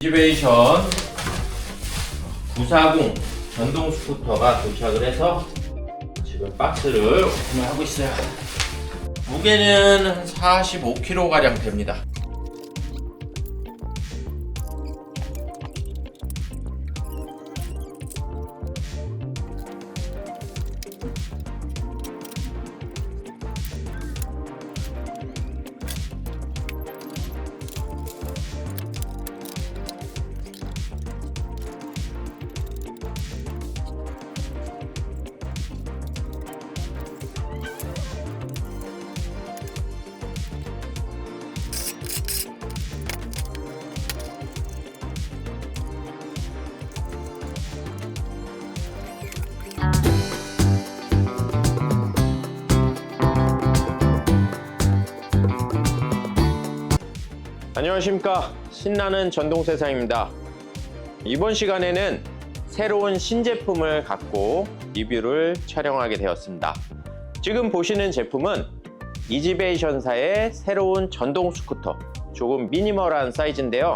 이지베이션 940 전동 스쿠터가 도착을 해서 지금 박스를 오픈을 하고 있어요. 무게는 한 45kg 가량 됩니다. 안녕하십니까. 신나는 전동세상입니다. 이번 시간에는 새로운 신제품을 갖고 리뷰를 촬영하게 되었습니다. 지금 보시는 제품은 이지베이션사의 새로운 전동 스쿠터 조금 미니멀한 사이즈인데요.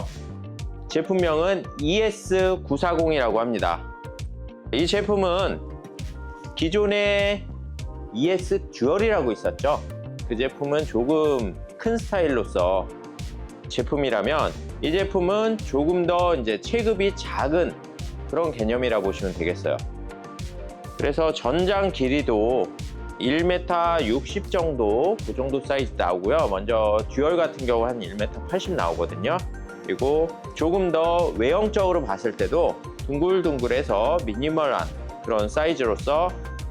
제품명은 ES940이라고 합니다. 이 제품은 기존에 ES 듀얼이라고 있었죠. 그 제품은 조금 큰 스타일로서 제품이라면 이 제품은 조금 더 이제 체급이 작은 그런 개념이라 보시면 되겠어요. 그래서 전장 길이도 1m 60 정도 그 정도 사이즈 나오고요. 먼저 듀얼 같은 경우 한 1m 80 나오거든요. 그리고 조금 더 외형적으로 봤을 때도 둥글둥글해서 미니멀한 그런 사이즈로서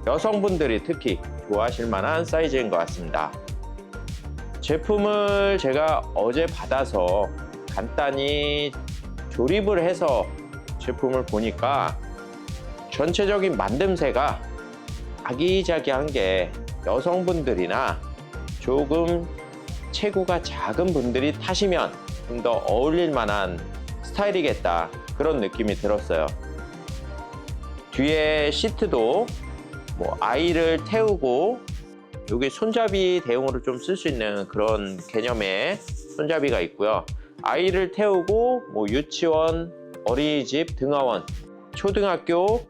여성분들이 특히 좋아하실 만한 사이즈인 것 같습니다. 제품을 제가 어제 받아서 간단히 조립을 해서 제품을 보니까 전체적인 만듦새가 아기자기한 게 여성분들이나 조금 체구가 작은 분들이 타시면 좀 더 어울릴 만한 스타일이겠다 그런 느낌이 들었어요. 뒤에 시트도 뭐 아이를 태우고 여기 손잡이 대용으로 좀 쓸 수 있는 그런 개념의 손잡이가 있고요. 아이를 태우고 뭐 유치원, 어린이집, 등하원, 초등학교,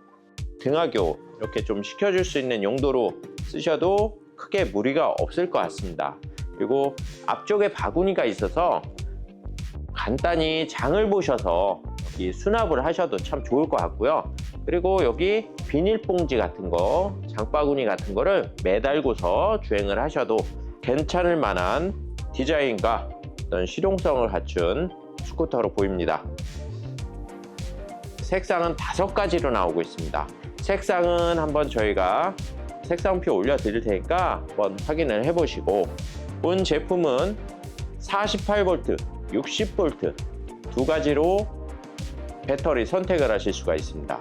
등하교 이렇게 좀 시켜줄 수 있는 용도로 쓰셔도 크게 무리가 없을 것 같습니다. 그리고 앞쪽에 바구니가 있어서 간단히 장을 보셔서 여기 수납을 하셔도 참 좋을 것 같고요. 그리고 여기 비닐봉지 같은 거, 장바구니 같은 거를 매달고서 주행을 하셔도 괜찮을 만한 디자인과 어떤 실용성을 갖춘 스쿠터로 보입니다. 색상은 다섯 가지로 나오고 있습니다. 색상은 한번 저희가 색상표 올려드릴 테니까 한번 확인을 해보시고 본 제품은 48V, 60V 두 가지로 배터리 선택을 하실 수가 있습니다.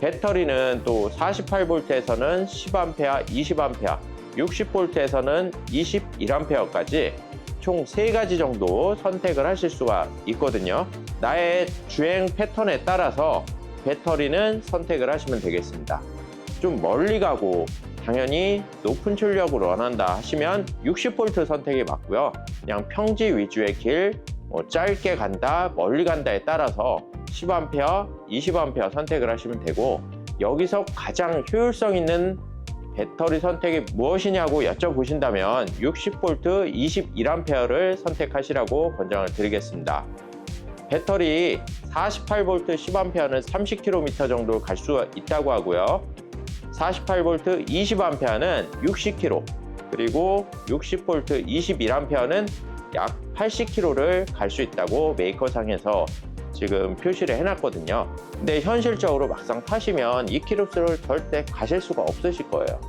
배터리는 또 48V에서는 10A, 20A, 60V에서는 21A까지 총 3가지 정도 선택을 하실 수가 있거든요. 나의 주행 패턴에 따라서 배터리는 선택을 하시면 되겠습니다. 좀 멀리 가고 당연히 높은 출력을 원한다 하시면 60V 선택이 맞고요. 그냥 평지 위주의 길, 뭐 짧게 간다, 멀리 간다에 따라서 10A, 20A 선택을 하시면 되고 여기서 가장 효율성 있는 배터리 선택이 무엇이냐고 여쭤보신다면 60V 21A를 선택하시라고 권장을 드리겠습니다. 배터리 48V 10A는 30km 정도 갈 수 있다고 하고요. 48V 20A는 60km 그리고 60V 21A는 약 80km를 갈 수 있다고 메이커상에서 지금 표시를 해놨거든요. 근데 현실적으로 막상 타시면 2km를 절대 가실 수가 없으실 거예요.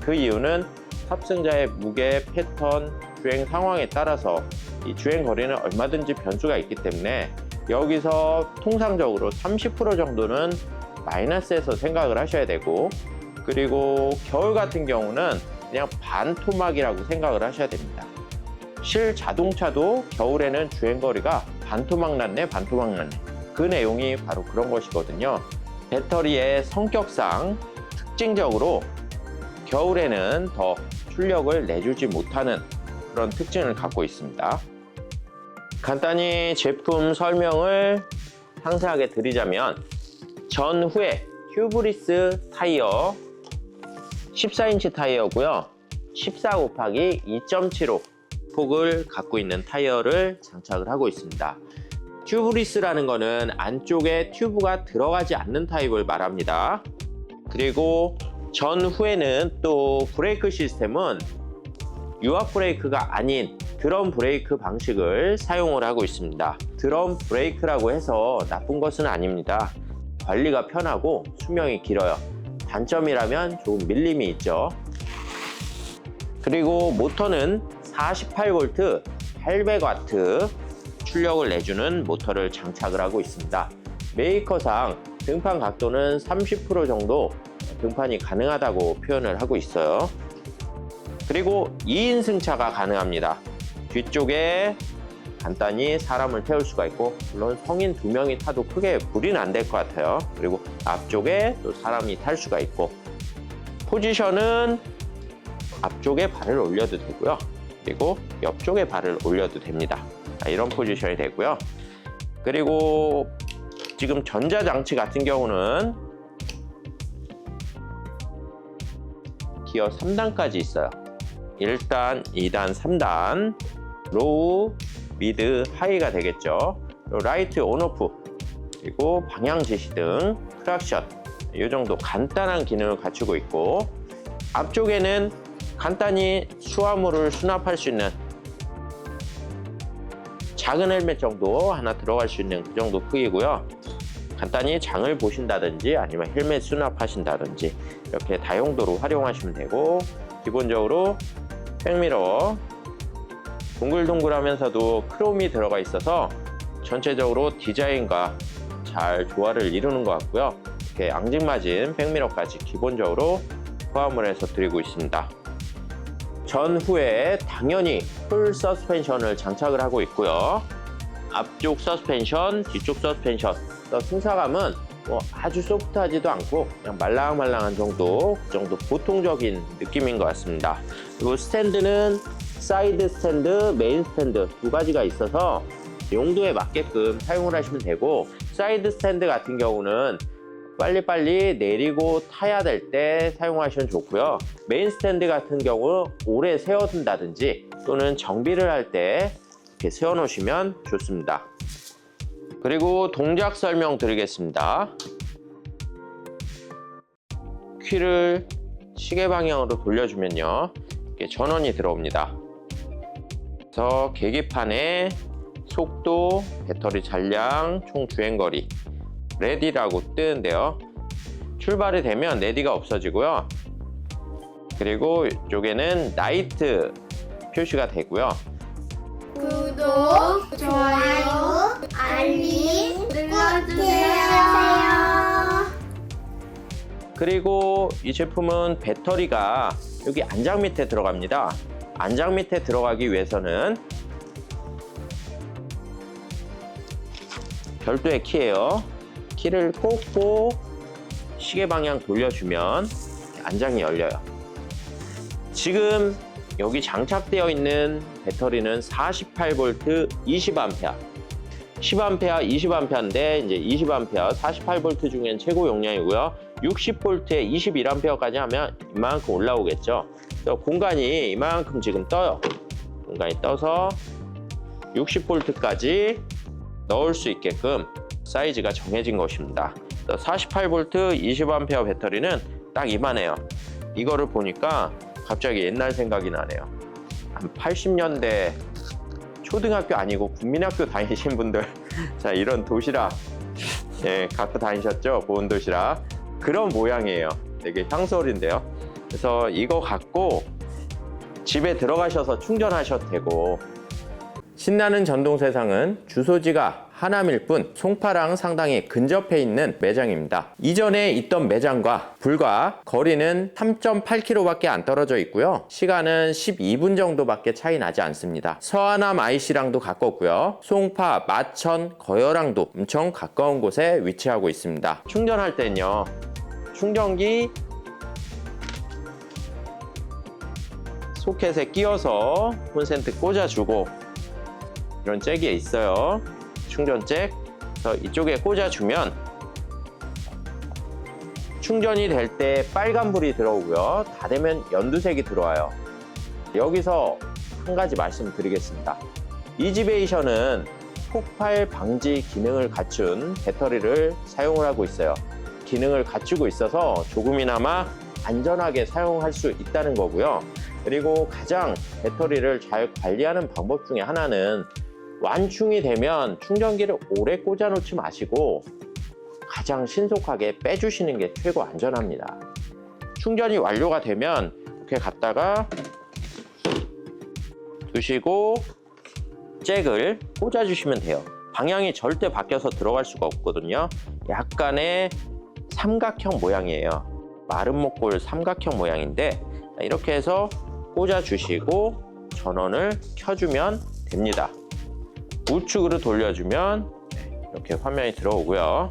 그 이유는 탑승자의 무게, 패턴, 주행 상황에 따라서 이 주행 거리는 얼마든지 변수가 있기 때문에 여기서 통상적으로 30% 정도는 마이너스에서 생각을 하셔야 되고 그리고 겨울 같은 경우는 그냥 반토막이라고 생각을 하셔야 됩니다. 실 자동차도 겨울에는 주행거리가 반토막 났네, 반토막 났네. 그 내용이 바로 그런 것이거든요. 배터리의 성격상 특징적으로 겨울에는 더 출력을 내주지 못하는 그런 특징을 갖고 있습니다. 간단히 제품 설명을 상세하게 드리자면 전후에 튜브리스 타이어 14인치 타이어고요. 14 곱하기 2.75 폭을 갖고 있는 타이어를 장착을 하고 있습니다. 튜브리스라는 거는 안쪽에 튜브가 들어가지 않는 타입을 말합니다. 그리고 전후에는 또 브레이크 시스템은 유압 브레이크가 아닌 드럼 브레이크 방식을 사용을 하고 있습니다. 드럼 브레이크라고 해서 나쁜 것은 아닙니다. 관리가 편하고 수명이 길어요. 단점이라면 조금 밀림이 있죠. 그리고 모터는 48V 800W 출력을 내주는 모터를 장착을 하고 있습니다. 메이커상 등판 각도는 30% 정도 등판이 가능하다고 표현을 하고 있어요. 그리고 2인 승차가 가능합니다. 뒤쪽에 간단히 사람을 태울 수가 있고 물론 성인 두 명이 타도 크게 무리는 안 될 것 같아요. 그리고 앞쪽에 또 사람이 탈 수가 있고 포지션은 앞쪽에 발을 올려도 되고요. 그리고 옆쪽에 발을 올려도 됩니다. 자, 이런 포지션이 되고요. 그리고 지금 전자장치 같은 경우는 기어 3단까지 있어요. 1단, 2단, 3단, 로우, 미드, 하이가 되겠죠. 라이트 온오프, 그리고 방향 제시 등 트랙션, 이 정도 간단한 기능을 갖추고 있고 앞쪽에는 간단히 수화물을 수납할 수 있는 작은 헬멧 정도 하나 들어갈 수 있는 그 정도 크기고요. 간단히 장을 보신다든지 아니면 헬멧 수납하신다든지 이렇게 다용도로 활용하시면 되고 기본적으로 백미러 동글동글하면서도 크롬이 들어가 있어서 전체적으로 디자인과 잘 조화를 이루는 것 같고요. 이렇게 앙증맞은 백미러까지 기본적으로 포함을 해서 드리고 있습니다. 전후에 당연히 풀 서스펜션을 장착을 하고 있고요. 앞쪽 서스펜션, 뒤쪽 서스펜션. 또 승차감은 뭐 아주 소프트하지도 않고 그냥 말랑말랑한 정도, 그 정도 보통적인 느낌인 것 같습니다. 그리고 스탠드는 사이드 스탠드, 메인 스탠드 두 가지가 있어서 용도에 맞게끔 사용을 하시면 되고 사이드 스탠드 같은 경우는 빨리빨리 내리고 타야 될 때 사용하시면 좋고요. 메인 스탠드 같은 경우 오래 세워둔다든지 또는 정비를 할 때 이렇게 세워놓으시면 좋습니다. 그리고 동작 설명 드리겠습니다. 퀴를 시계 방향으로 돌려주면요. 이렇게 전원이 들어옵니다. 그래서 계기판에 속도, 배터리 잔량, 총 주행거리, 레디라고 뜨는데요. 출발이 되면 레디가 없어지고요. 그리고 이쪽에는 나이트 표시가 되고요. 구독, 좋아요, 알림 눌러주세요. 그리고 이 제품은 배터리가 여기 안장 밑에 들어갑니다. 안장 밑에 들어가기 위해서는 별도의 키예요. 키를 꽂고 시계 방향 돌려주면 안장이 열려요. 지금 여기 장착되어 있는 배터리는 48V 20A 10A, 20A인데 이제 20A, 48V 중엔 최고 용량이고요. 60V에 21A까지 하면 이만큼 올라오겠죠. 그래서 공간이 이만큼 지금 떠요. 공간이 떠서 60V까지 넣을 수 있게끔 사이즈가 정해진 것입니다. 48V 20A 배터리는 딱 이만해요. 이거를 보니까 갑자기 옛날 생각이 나네요. 한 80년대 초등학교 아니고 국민학교 다니신 분들 자 이런 도시락 예, 갖고 다니셨죠 보온 도시락 그런 모양이에요 되게 향수어린데요 그래서 이거 갖고 집에 들어가셔서 충전하셔도 되고 신나는 전동 세상은 주소지가 하남일 뿐 송파랑 상당히 근접해 있는 매장입니다. 이전에 있던 매장과 불과 거리는 3.8km밖에 안 떨어져 있고요. 시간은 12분 정도밖에 차이 나지 않습니다. 서하남 IC랑도 가깝고요. 송파, 마천, 거여랑도 엄청 가까운 곳에 위치하고 있습니다. 충전할 때는요. 충전기 소켓에 끼워서 콘센트 꽂아주고 이런 잭이 있어요. 충전 잭. 그래서 이쪽에 꽂아주면 충전이 될 때 빨간불이 들어오고요. 다 되면 연두색이 들어와요. 여기서 한 가지 말씀드리겠습니다. 이지베이션은 폭발 방지 기능을 갖춘 배터리를 사용을 하고 있어요. 기능을 갖추고 있어서 조금이나마 안전하게 사용할 수 있다는 거고요. 그리고 가장 배터리를 잘 관리하는 방법 중에 하나는 완충이 되면 충전기를 오래 꽂아 놓지 마시고 가장 신속하게 빼주시는 게 최고 안전합니다. 충전이 완료가 되면 이렇게 갖다가 두시고 잭을 꽂아주시면 돼요. 방향이 절대 바뀌어서 들어갈 수가 없거든요. 약간의 삼각형 모양이에요. 마른 목골 삼각형 모양인데 이렇게 해서 꽂아주시고 전원을 켜주면 됩니다. 우측으로 돌려주면 이렇게 화면이 들어오고요.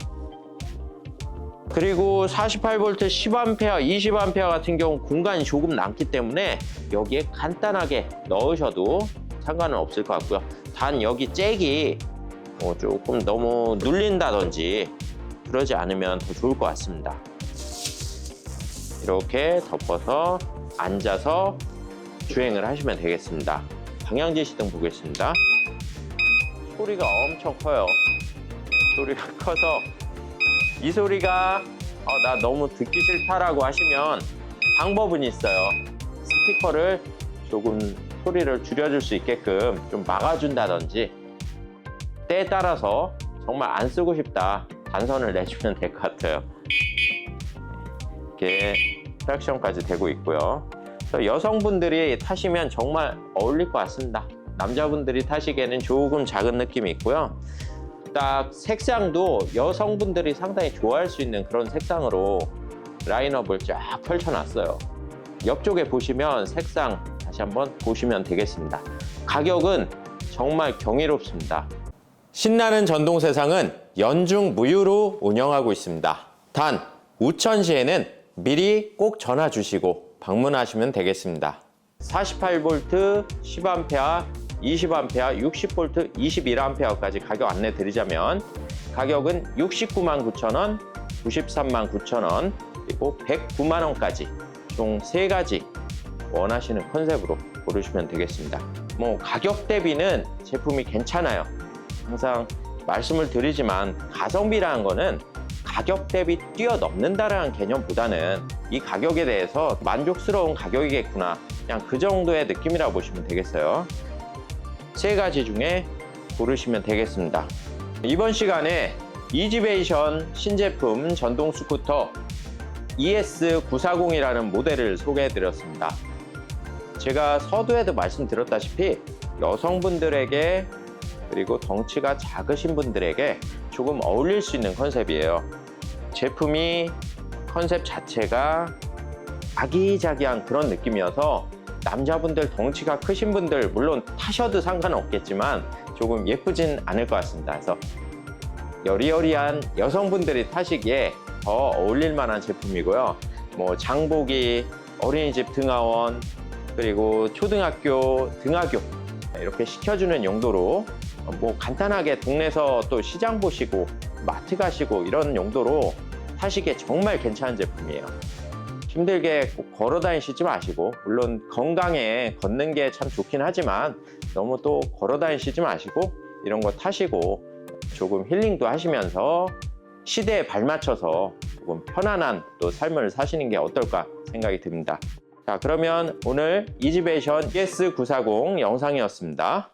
그리고 48V 10A, 20A 같은 경우 공간이 조금 남기 때문에 여기에 간단하게 넣으셔도 상관은 없을 것 같고요. 단 여기 잭이 어, 조금 너무 눌린다든지 그러지 않으면 더 좋을 것 같습니다. 이렇게 덮어서 앉아서 주행을 하시면 되겠습니다. 방향 지 시등 보겠습니다. 소리가 엄청 커요. 소리가 커서 이 소리가 어, 나 너무 듣기 싫다라고 하시면 방법은 있어요. 스피커를 조금 소리를 줄여줄 수 있게끔 좀 막아준다든지 때에 따라서 정말 안 쓰고 싶다 단선을 내주면 될 것 같아요. 이렇게 트랙션까지 되고 있고요. 여성분들이 타시면 정말 어울릴 것 같습니다. 남자분들이 타시기에는 조금 작은 느낌이 있고요. 딱 색상도 여성분들이 상당히 좋아할 수 있는 그런 색상으로 라인업을 쫙 펼쳐놨어요. 옆쪽에 보시면 색상 다시 한번 보시면 되겠습니다. 가격은 정말 경이롭습니다. 신나는 전동 세상은 연중 무휴로 운영하고 있습니다. 단 우천시에는 미리 꼭 전화 주시고 방문하시면 되겠습니다. 48V, 10A, 20A, 60V, 21A까지 가격 안내 드리자면 가격은 69만 9천 원, 93만 9천 원, 그리고 109만 원까지 총세 가지 원하시는 컨셉으로 고르시면 되겠습니다. 뭐 가격 대비는 제품이 괜찮아요. 항상 말씀을 드리지만 가성비라는 거는 가격 대비 뛰어넘는다라는 개념보다는 이 가격에 대해서 만족스러운 가격이겠구나. 그냥 그 정도의 느낌이라고 보시면 되겠어요. 세 가지 중에 고르시면 되겠습니다. 이번 시간에 이지베이션 신제품 전동 스쿠터 ES940이라는 모델을 소개해 드렸습니다. 제가 서두에도 말씀드렸다시피 여성분들에게 그리고 덩치가 작으신 분들에게 조금 어울릴 수 있는 컨셉이에요. 제품이 컨셉 자체가 아기자기한 그런 느낌이어서 남자분들 덩치가 크신 분들 물론 타셔도 상관은 없겠지만 조금 예쁘진 않을 것 같습니다. 그래서 여리여리한 여성분들이 타시기에 더 어울릴 만한 제품이고요. 뭐 장보기, 어린이집 등하원, 그리고 초등학교 등하교 이렇게 시켜주는 용도로 뭐 간단하게 동네에서 또 시장 보시고 마트 가시고 이런 용도로 타시기에 정말 괜찮은 제품이에요. 힘들게 꼭 걸어 다니시지 마시고 물론 건강에 걷는 게 참 좋긴 하지만 너무 또 걸어 다니시지 마시고 이런 거 타시고 조금 힐링도 하시면서 시대에 발맞춰서 조금 편안한 또 삶을 사시는 게 어떨까 생각이 듭니다. 자 그러면 오늘 이지베이션 ES940 영상이었습니다.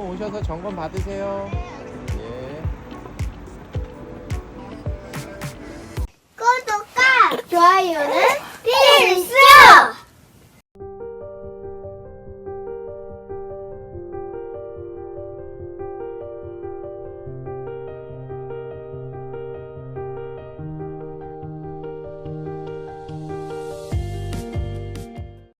제품 오셔서 점검 받으세요. 예. 구독과 좋아요는 필수!